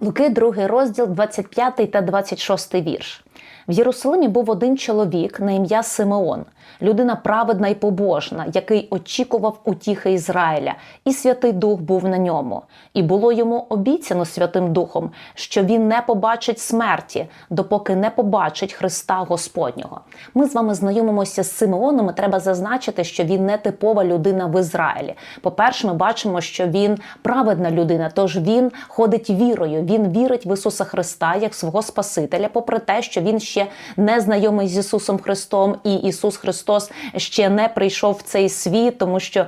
Луки, другий розділ, 25 та 26 вірш. В Єрусалимі був один чоловік на ім'я Симеон, людина праведна і побожна, який очікував утіхи Ізраїля, і Святий Дух був на ньому. І було йому обіцяно Святим Духом, що він не побачить смерті, допоки не побачить Христа Господнього. Ми з вами знайомимося з Симеоном. і Треба зазначити, що він не типова людина в Ізраїлі. По-перше, ми бачимо, що він праведна людина, тож він ходить вірою. Він вірить в Ісуса Христа як свого Спасителя, попри те, що він ще не знайомий з Ісусом Христом, і Ісус Христос ще не прийшов в цей світ, тому що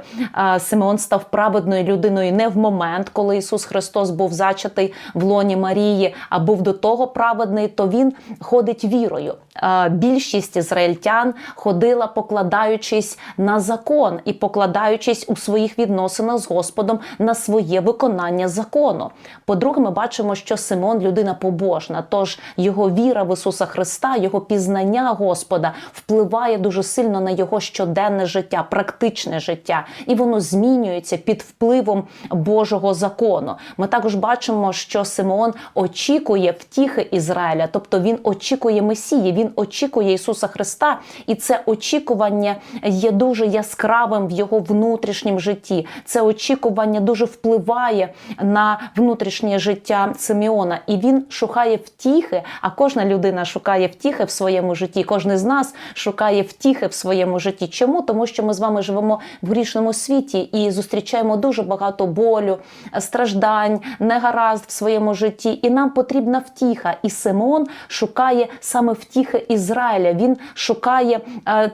Симеон став праведною людиною не в момент, коли Ісус Христос був зачатий в лоні Марії, а був до того праведний, то він ходить вірою. А, більшість ізраїльтян ходила, покладаючись на закон і покладаючись у своїх відносинах з Господом на своє виконання закону. По-друге, ми бачимо, що Симон людина побожна, тож його віра в Ісуса Христа, його пізнання Господа впливає дуже сильно на його щоденне життя, практичне життя, і воно змінюється під впливом Божого закону. Ми також бачимо, що Симеон очікує втіхи Ізраїля, тобто він очікує Месії, він очікує Ісуса Христа, і це очікування є дуже яскравим в його внутрішнім житті. Це очікування дуже впливає на внутрішнє життя Симеона, і він шукає втіхи. А кожна людина шукає втіхи в своєму житті. Кожен з нас шукає втіхи в своєму житті. Чому? Тому що ми з вами живемо в грішному світі і зустрічаємо дуже багато болю, страждань, негаразд в своєму житті. І нам потрібна втіха. І Симеон шукає саме втіхи Ізраїля. Він шукає. е,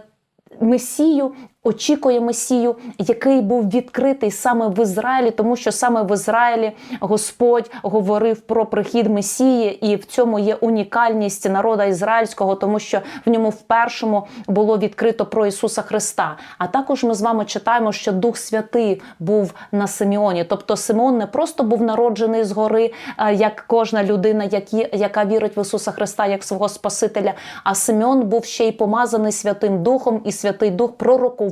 Месію очікує Месію, який був відкритий саме в Ізраїлі, тому що саме в Ізраїлі Господь говорив про прихід Месії, і в цьому є унікальність народа ізраїльського, тому що в ньому впершому було відкрито про Ісуса Христа. А також ми з вами читаємо, що Дух Святий був на Симеоні. Тобто Симеон не просто був народжений згори, е, як кожна людина, яка вірить в Ісуса Христа як свого Спасителя. А Симеон був ще й помазаний Святим Духом, і Святий Дух пророкував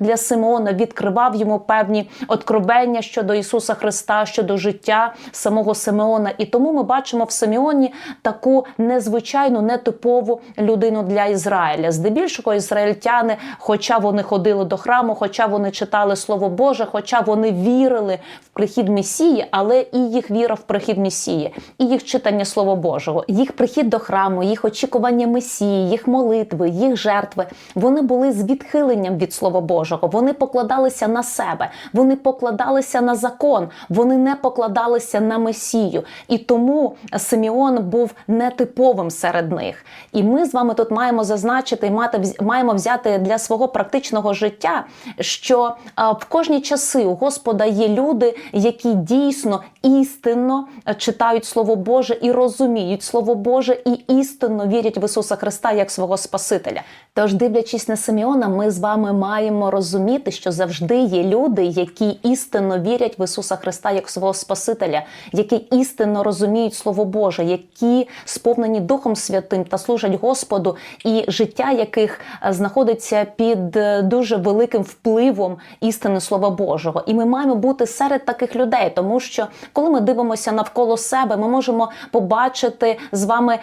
для Симеона, відкривав йому певні откровення щодо Ісуса Христа, щодо життя самого Симеона. І тому ми бачимо в Симеоні таку незвичайну, нетипову людину для Ізраїля. Здебільшого ізраїльтяни, хоча вони ходили до храму, хоча вони читали Слово Боже, хоча вони вірили в прихід Месії, але і їх віра в прихід Месії, і їх читання Слова Божого, їх прихід до храму, їх очікування Месії, їх молитви, їх жертви. Вони були з відхиленням від Слова Божого. Вони покладалися на себе, вони покладалися на закон, вони не покладалися на Месію. І тому Симеон був нетиповим серед них. І ми з вами тут маємо зазначити і мати маємо взяти для свого практичного життя, що в кожні часи у Господа є люди, які дійсно істинно е, читають Слово Боже і розуміють Слово Боже, і істинно вірять в Ісуса Христа як свого Спасителя. Тож, дивлячись на Симеона, ми з вами маємо розуміти, що завжди є люди, які істинно вірять в Ісуса Христа як свого Спасителя, які істинно розуміють Слово Боже, які сповнені Духом Святим та служать Господу, і життя яких е, знаходиться під е, дуже великим впливом істини Слова Божого. І ми маємо бути серед таких людей, тому що коли ми дивимося навколо себе, ми можемо побачити з вами е,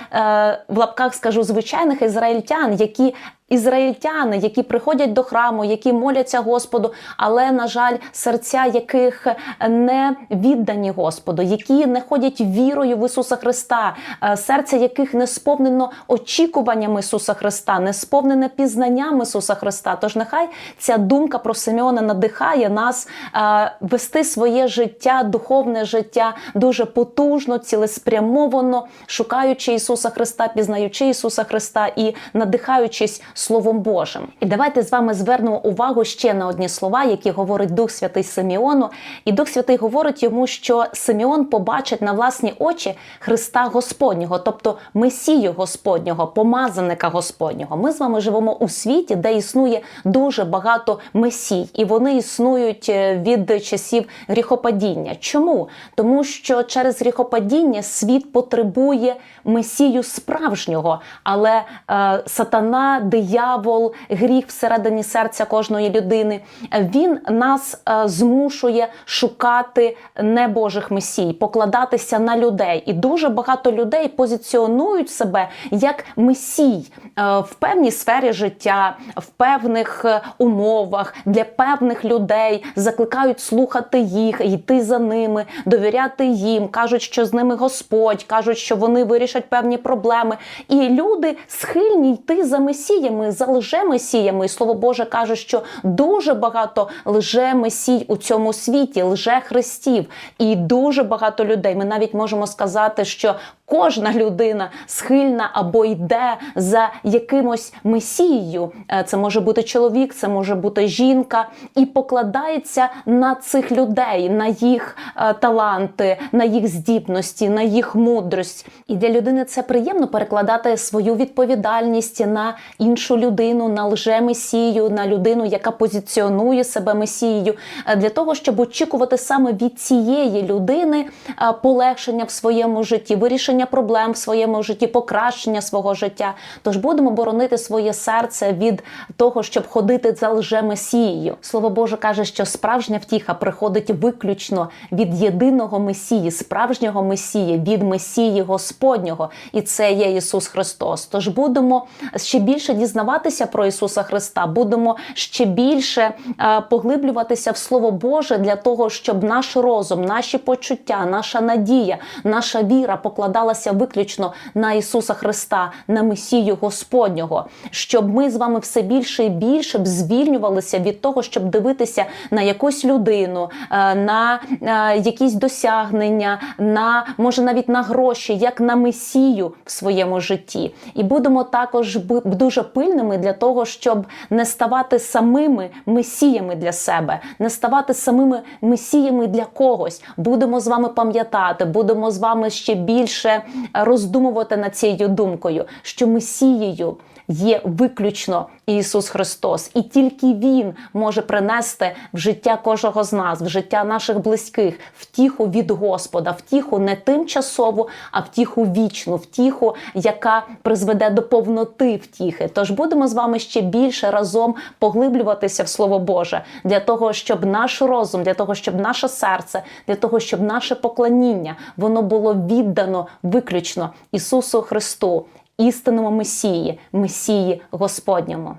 в лапках, скажу, звичайних ізраїльтян, які Ізраїльтяни, які приходять до храму, які моляться Господу, але на жаль, серця яких не віддані Господу, які не ходять вірою в Ісуса Христа, е, серця яких не сповнено очікуванням Ісуса Христа, не сповнене пізнанням Ісуса Христа. Тож нехай ця думка про Симеона надихає нас е, вести своє життя, духовне життя дуже потужно, цілеспрямовано, шукаючи Ісуса Христа, пізнаючи Ісуса Христа і надихаючись Словом Божим. І давайте з вами звернемо увагу ще на одні слова, які говорить Дух Святий Симеону. І Дух Святий говорить йому, що Симеон побачить на власні очі Христа Господнього, тобто Месію Господнього, помазаника Господнього. Ми з вами живемо у світі, де існує дуже багато месій, і вони існують е, від часів гріхопадіння. Чому? Тому що через гріхопадіння світ потребує месію справжнього, але е, сатана, диявол, диявол, гріх всередині серця кожної людини, він нас е, змушує шукати небожих месій, покладатися на людей. І дуже багато людей позиціонують себе як месій е, в певній сфері життя, в певних е, умовах для певних людей, закликають слухати їх, йти за ними, довіряти їм, кажуть, що з ними Господь, кажуть, що вони вирішать певні проблеми. І люди схильні йти за месіями, за лжемесіями. І Слово Боже каже, що дуже багато лжемесій у цьому світі, лжехристів. І дуже багато людей. Ми навіть можемо сказати, що кожна людина схильна або йде за якимось месією. Е, Це може бути чоловік, це може бути жінка, і покладається на цих людей, на їх е, таланти, на їх здібності, на їх мудрість. І для людини це приємно перекладати свою відповідальність на іншу людину, на лже-месію, на людину, яка позиціонує себе месією, е, для того, щоб очікувати саме від цієї людини е, полегшення в своєму житті, вирішення проблем в своєму житті, покращення свого життя. Тож будемо боронити своє серце від того, щоб ходити за лже-месією. Слово Боже каже, що справжня втіха приходить виключно від єдиного Месії, справжнього Месії, від Месії Господнього, і це є Ісус Христос. Тож будемо ще більше дізнаватися про Ісуса Христа, будемо ще більше е, поглиблюватися в Слово Боже для того, щоб наш розум, наші почуття, наша надія, наша віра покладалася виключно на Ісуса Христа, на Месію Господнього, щоб ми з вами все більше і більше б звільнювалися від того, щоб дивитися на якусь людину, е, на е, якісь досягнення, на може навіть на гроші, як на Месію в своєму житті. І будемо також дуже пильними для того, щоб не ставати самими месіями для себе, не ставати самими месіями для когось. Будемо з вами пам'ятати, будемо з вами ще більше е, роздумувати над цією думкою, що месією є виключно Ісус Христос, і тільки Він може принести в життя кожного з нас, в життя наших близьких, втіху від Господа, втіху не тимчасову, а втіху вічну, втіху, яка призведе до повноти втіхи. Тож будемо з вами ще більше разом поглиблюватися в Слово Боже для того, щоб наш розум, для того, щоб наше серце, для того, щоб наше поклоніння воно було віддано виключно Ісусу Христу істинному Месії, Месії Господньому.